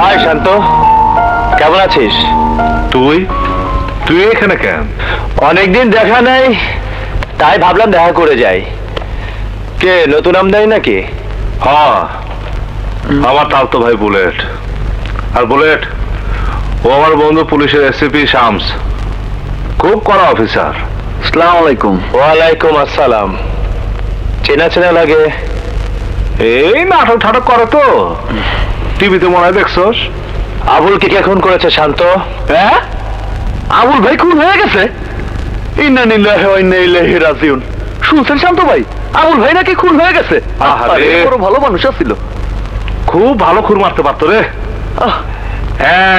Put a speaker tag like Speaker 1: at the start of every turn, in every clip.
Speaker 1: High শান্ত। কেমন আছিস?
Speaker 2: তুই? তুই এখানে কেন?
Speaker 1: অনেকদিন দেখা নাই তাই ভাবলাম দেখা করে যাই। কে নতুন আমদানি নাকি?
Speaker 2: হ্যাঁ। আমার তালতো ভাই বুলেট। আর বুলেট? ও আমার বন্ধু পুলিশের এসিপি শামস। খুব কড়া অফিসার।
Speaker 1: সালাম আলাইকুম। ওয়ালাইকুম আসসালাম। চেনা চেনা লাগে।
Speaker 2: এই নাটক ঠাটক করে তো। টিভিতে মনে হয় দেখছস।
Speaker 1: আবুলকে কে খুন করেছে শান্ত? হ্যাঁ? আবুল ভাই খুন হয়ে গেছে? ইন্না নিল্লাহি ওয়া ইন্না ইলাইহি রাজিউন। শুনছেন শান্ত ভাই? আবুল ভাই নাকি খুন হয়ে গেছে?
Speaker 2: আহারে।
Speaker 1: বড় ভালো মানুষ ছিল
Speaker 2: খুব ভালো খুর মারতে পারতো রে।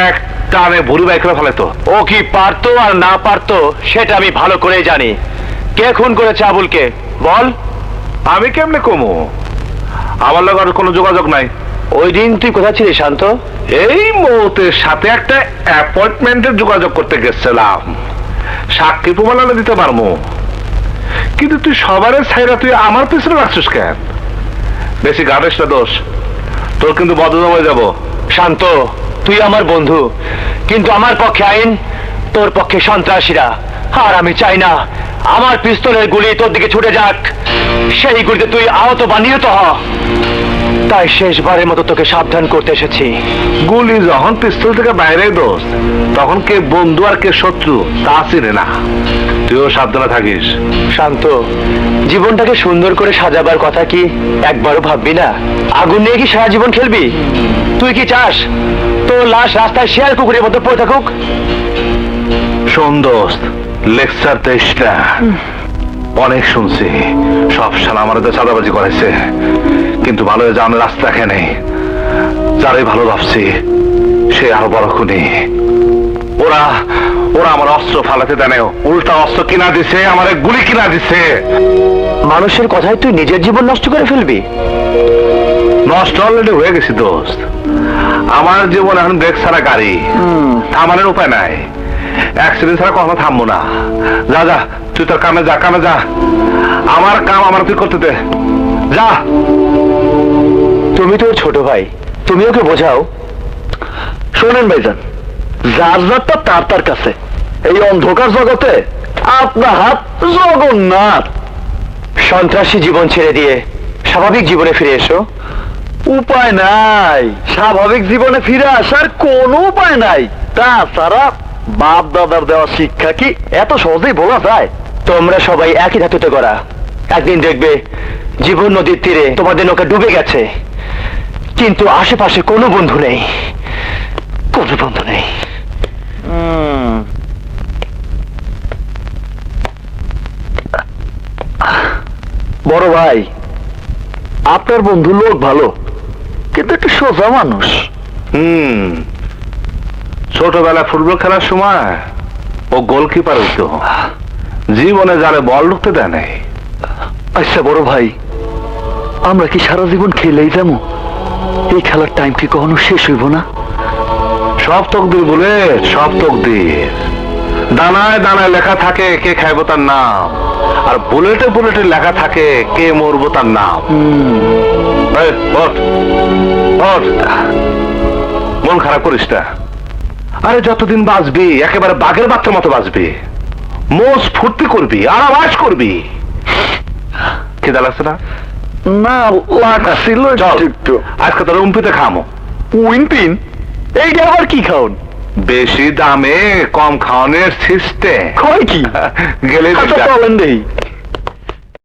Speaker 2: এক টানে ভুরি বাইক করে ফেলে তো
Speaker 1: ও কি পারতো আর না পারতো সেটা আমি ভালো করেই জানি। কে খুন করেছে আবুলকে? বল।
Speaker 2: আমি কেমনে কমু? আমার লোক আর কোনো যোগাযোগ নাই।
Speaker 1: ওই দিন তুই কোথায় ছিলি শান্ত?
Speaker 2: এই মুহূর্তের সাথে একটা অ্যাপয়েন্টমেন্টের যোগাযোগ করতে গেছিলাম। সাক্ষী দিতে পারব কিন্তু তুই সবার তুই আমার পিছনে রাখছিস কেন? বেশি না দোষ। তোর কিন্তু বদনাম হয়ে যাব।
Speaker 1: শান্ত, তুই আমার বন্ধু। কিন্তু আমার পক্ষে আইন, তোর পক্ষে সন্ত্রাসীরা। আর আমি চাই না আমার পিস্তলের গুলি তোর দিকে ছুটে যাক। সেই গুলিতে তুই আহত বা নিহত হ। তাই শেষবারের মতো তোকে সাবধান করতে এসেছি।
Speaker 2: গুলি যখন পিস্তল থেকে বাইরে দোষ তখন কে বন্ধু আর কে শত্রু তা চিনে না। তুইও সাবধানে থাকিস।
Speaker 1: শান্ত জীবনটাকে সুন্দর করে সাজাবার কথা কি একবারও ভাববি না? আগুন নিয়ে কি সারা জীবন খেলবি? তুই কি চাস? তোর লাশ রাস্তায় শেয়ার কুকুরের মতো পড়ে থাকুক?
Speaker 2: শোন দোস্ত লেকচার না অনেক শুনছি। সব সাল আমার চাঁদাবাজি করেছে। কিন্তু ভালো যাওয়ার রাস্তা এখানে যারাই ভালো ভাবছি সে আরও বড় খুনি। ওরা ওরা আমার অস্ত্র ফালাতে না, উল্টা অস্ত্র কিনা দিছে আমার গুলি কিনা দিছে।
Speaker 1: মানুষের কথায় তুই নিজের জীবন নষ্ট করে ফেলবি।
Speaker 2: নষ্ট অলরেডি হয়ে গেছি দোস্ত। আমার জীবন এখন ব্রেক ছাড়া গাড়ি। থামানোর উপায় নাই। অ্যাক্সিডেন্ট ছাড়া কখনো থামবো না। যা যা, তুই তোর কামে যা কামে যা। আমার কাম আমার তুই করতে দে। যা।
Speaker 1: তুমি তোর ছোট ভাই, তুমি ওকে বোঝাও। শোনেন ভাইজান যার যারটা তার তার কাছে। এই অন্ধকার জগতে আপনার হাত জগন্নাথ। সন্ত্রাসী জীবন ছেড়ে দিয়ে স্বাভাবিক জীবনে ফিরে এসো। উপায় নাই। স্বাভাবিক জীবনে ফিরে আসার কোনো উপায় নাই। তাছাড়া বাপ দাদার দেওয়া শিক্ষা কি এত সহজেই বলা যায়? তোমরা সবাই একই ধাতুতে করা একদিন দেখবে জীবন নদীর তীরে তোমাদের নৌকা ডুবে গেছে। কিন্তু আশেপাশে কোনো বন্ধু নেই। কোনো বন্ধু নেই। বড় ভাই আপনার বন্ধু লোক ভালো কিন্তু একটু সোজা মানুষ।
Speaker 2: হুম। ছোটবেলা ফুটবল খেলার সময় ও গোলকিপার হইতো। জীবনে যারে বল ঢুকতে দেয় নাই।
Speaker 1: আচ্ছা বড় ভাই আমরা কি সারা জীবন খেলেই যাব? এই খেলার টাইম কি কখনো শেষ হইব না?
Speaker 2: সব তকদির বলে সব তকদির। দানায় দানায় লেখা থাকে কে খাইব তার নাম। আর বুলেটে বুলেটে লেখা থাকে কে মরবো তার নাম। মন খারাপ করিস না। আরে যতদিন বাঁচবি একেবারে বাঘের বাচ্চার মতো বাঁচবি। মোষ ফুর্তি করবি আর আওয়াজ করবি। খিদা লাগছে না?
Speaker 1: না লাগছিল
Speaker 2: চল আজকে তোর উম্পিতে খামো।
Speaker 1: উইনপিন এইটা আবার কি খাওন?
Speaker 2: বেশি দামে কম খাওয়ানোর সিস্টেম।
Speaker 1: কয় কি?
Speaker 2: গেলে
Speaker 1: আচ্ছা দেই